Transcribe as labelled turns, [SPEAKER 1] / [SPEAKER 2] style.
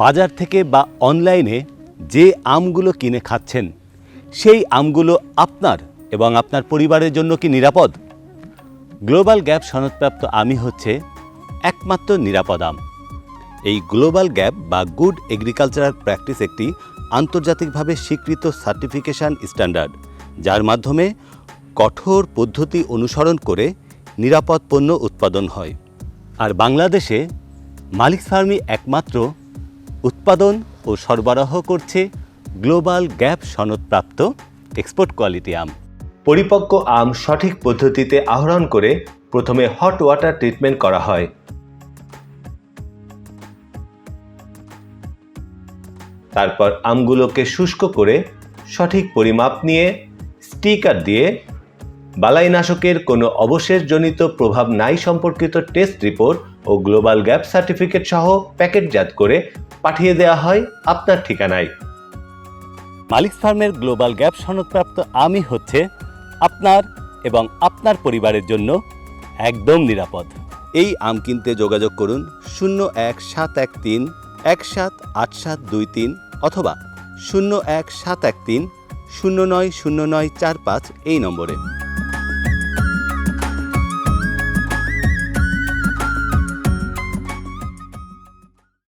[SPEAKER 1] বাজার থেকে বা অনলাইনে যে আমগুলো কিনে খাচ্ছেন, সেই আমগুলো আপনার এবং আপনার পরিবারের জন্য কি নিরাপদ? গ্লোবাল গ্যাপ সনদপ্রাপ্ত আমি হচ্ছে একমাত্র নিরাপদ আম। এই গ্লোবাল গ্যাপ বা গুড এগ্রিকালচারাল প্র্যাকটিস একটি আন্তর্জাতিকভাবে স্বীকৃত সার্টিফিকেশন স্ট্যান্ডার্ড, যার মাধ্যমে কঠোর পদ্ধতি অনুসরণ করে নিরাপদ পণ্য উৎপাদন হয়। আর বাংলাদেশে মালিক ফার্মই একমাত্র উৎপাদন ও সরবরাহ করছে গ্লোবাল গ্যাপ সনদপ্রাপ্ত এক্সপোর্ট কোয়ালিটি আম। পরিপক্ক আম সঠিক পদ্ধতিতে আহরণ করে প্রথমে হট ওয়াটার ট্রিটমেন্ট করা হয়। তারপর আমগুলোকে শুষ্ক করে সঠিক পরিমাপ নিয়ে স্টিকার দিয়ে বালাইনাশকের কোনো অবশেষজনিত প্রভাব নাই সম্পর্কিত টেস্ট রিপোর্ট ও গ্লোবাল গ্যাপ সার্টিফিকেট সহ প্যাকেটজাত করে পাঠিয়ে দেওয়া হয় আপনার ঠিকানায়। মালিক ফার্মের গ্লোবাল গ্যাপ সনদপ্রাপ্ত আমি হচ্ছে আপনার এবং আপনার পরিবারের জন্য একদম নিরাপদ। এই আম কিনতে যোগাযোগ করুন শূন্য এক সাত এক তিন এক সাত আট সাত দুই তিন অথবা শূন্য এক সাত এক তিন শূন্য নয় শূন্য নয় চার পাঁচ এই নম্বরে।